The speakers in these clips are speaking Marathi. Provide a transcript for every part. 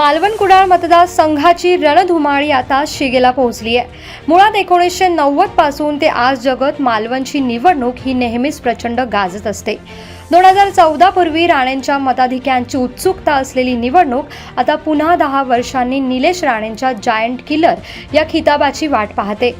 मालवण कुडाळ मतदारसंघाची रणधुमाळी आता शिगेला पोहोचली आहे. मुळात एकोणीसशे नव्वदपासून ते आज जगत मालवणची निवडणूक ही नेहमीच प्रचंड गाजत असते. दोन हजार चौदा पूर्वी राणेंच्या मताधिक्यांची उत्सुकता असलेली निवडणूक आता पुन्हा दहा वर्षांनी निलेश राणेंच्या जायंट किलर या खिताबाची वाट पाहते.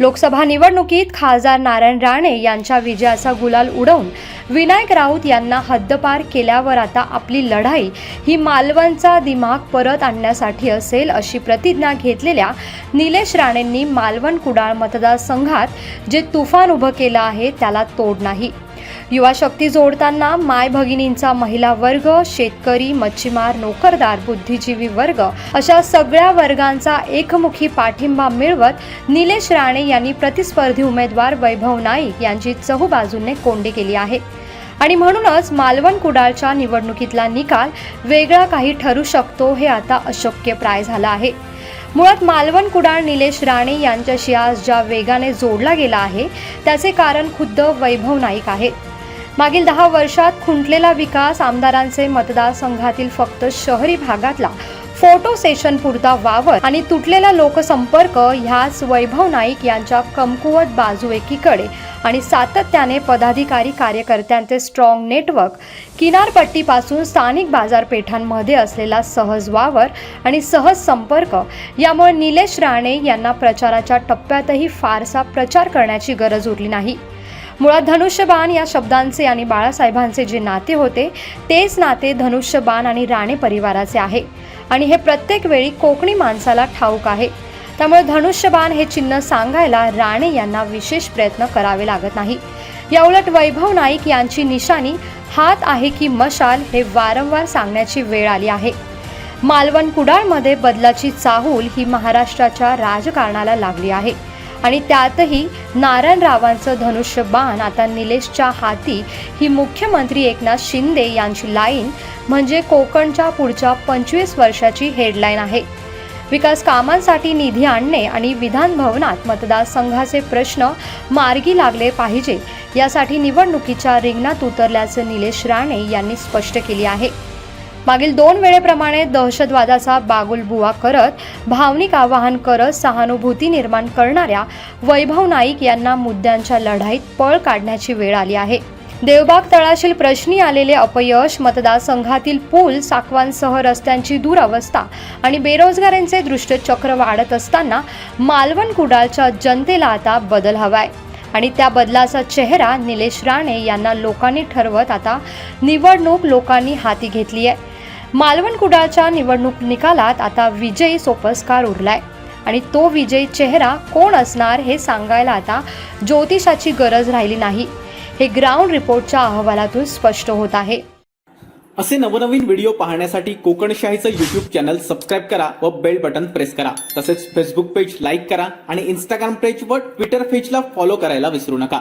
लोकसभा निवडणुकीत खासदार नारायण राणे यांच्या विजयाचा गुलाल उडवून विनायक राऊत यांना हद्दपार केल्यावर आता आपली लढाई ही मालवणचा दिमाग परत आणण्यासाठी असेल अशी प्रतिज्ञा घेतलेल्या निलेश राणेंनी मालवण कुडाळ मतदारसंघात जे तुफान उभं केलं आहे त्याला तोड नाही. युवा शक्ती जोडताना माय भगिनींचा महिला वर्ग शेतकरी मच्छीमार नोकरदार बुद्धिजीवी वर्ग अशा सगळ्या वर्गांचा एकमुखी पाठिंबा मिळवत निलेश राणे यांनी प्रतिस्पर्धी उमेदवार वैभव नाईक यांची चहूबाजूने कोंडी केली आहे. आणि म्हणूनच मालवण कुडाळच्या निवडणुकीतला निकाल वेगळा काही ठरू शकतो हे आता अशक्यप्राय झालं आहे. मुळात मालवण कुडाळ निलेश राणे यांच्याशी आज ज्या वेगाने जोडला गेला आहे त्याचे कारण खुद्द वैभव नाईक आहेत. मागील दहा वर्षात खुंटलेला विकास आमदारांचे मतदारसंघातील फक्त शहरी भागातला फोटो सेशन पुरता वावर आणि तुटलेला लोकसंपर्क ह्याच वैभव नाईक यांच्या कमकुवत बाजू एकीकडे आणि सातत्याने पदाधिकारी कार्यकर्त्यांचे स्ट्रॉंग नेटवर्क किनारपट्टीपासून स्थानिक बाजारपेठांमध्ये असलेला सहज वावर आणि सहज संपर्क यामुळे निलेश राणे यांना प्रचाराच्या टप्प्यातही फारसा प्रचार करण्याची गरज उरली नाही. मुळात धनुष्यबाण या शब्दांचे आणि बाळासाहेबांचे जे नाते होते तेच नाते धनुष्यबाण आणि राणे परिवाराचे आहे. आणि हे प्रत्येक वेळी कोकणी माणसाला ठाऊक आहे. त्यामुळे धनुष्यबाण हे चिन्ह सांगायला राणे यांना विशेष प्रयत्न करावे लागत नाही. याउलट वैभव नाईक यांची निशाणी हात आहे की मशाल हे वारंवार सांगण्याची वेळ आली आहे. मालवण कुडाळमध्ये बदलाची चाहूल ही महाराष्ट्राच्या राजकारणाला लागली आहे. आणि त्यातही नारायणरावांचं धनुष्य बाण आता निलेशच्या हाती. ही मुख्यमंत्री एकनाथ शिंदे यांची लाईन म्हणजे कोकणच्या पुढच्या पंचवीस वर्षाची हेडलाईन आहे. विकास कामांसाठी निधी आणणे आणि विधान भवनात मतदारसंघाचे प्रश्न मार्गी लागले पाहिजे. यासाठी निवडणुकीच्या रिंगणात उतरल्याचं निलेश राणे यांनी स्पष्ट केली आहे. मागील दोन वेळेप्रमाणे दहशतवादाचा बागुलबुवा करत भावनिक आवाहन करत सहानुभूती निर्माण करणाऱ्या वैभव नाईक यांना मुद्द्यांच्या लढाईत पळ काढण्याची वेळ आली आहे. देवबाग तळाशील प्रश्नी आलेले अपयश मतदारसंघातील पूल साकवांसह रस्त्यांची दुरावस्था आणि बेरोजगारांचे दृष्टचक्र वाढत असताना मालवण कुडाळच्या जनतेला आता बदल हवाय. आणि त्या बदलाचा चेहरा निलेश राणे यांना लोकांनी ठरवत आता निवडणूक लोकांनी हाती घेतली आहे मालवण कुडाळच्या निवडणूक निकालात आता विजयी सोपस्कार उरलाय. आणि तो विजयी चेहरा कोण असणार हे सांगायला आता ज्योतिषाची गरज राहिली नाही. हे ग्राउंड रिपोर्टच्या अहवालातून स्पष्ट होत आहे. असे नवनवीन व्हिडिओ पाहण्यासाठी कोकणशाहीचं युट्यूब चॅनल सबस्क्राईब करा व बेल बटन प्रेस करा. तसेच फेसबुक पेज लाईक करा आणि इंस्टाग्राम पेज व ट्विटर पेजला फॉलो करायला विसरू नका.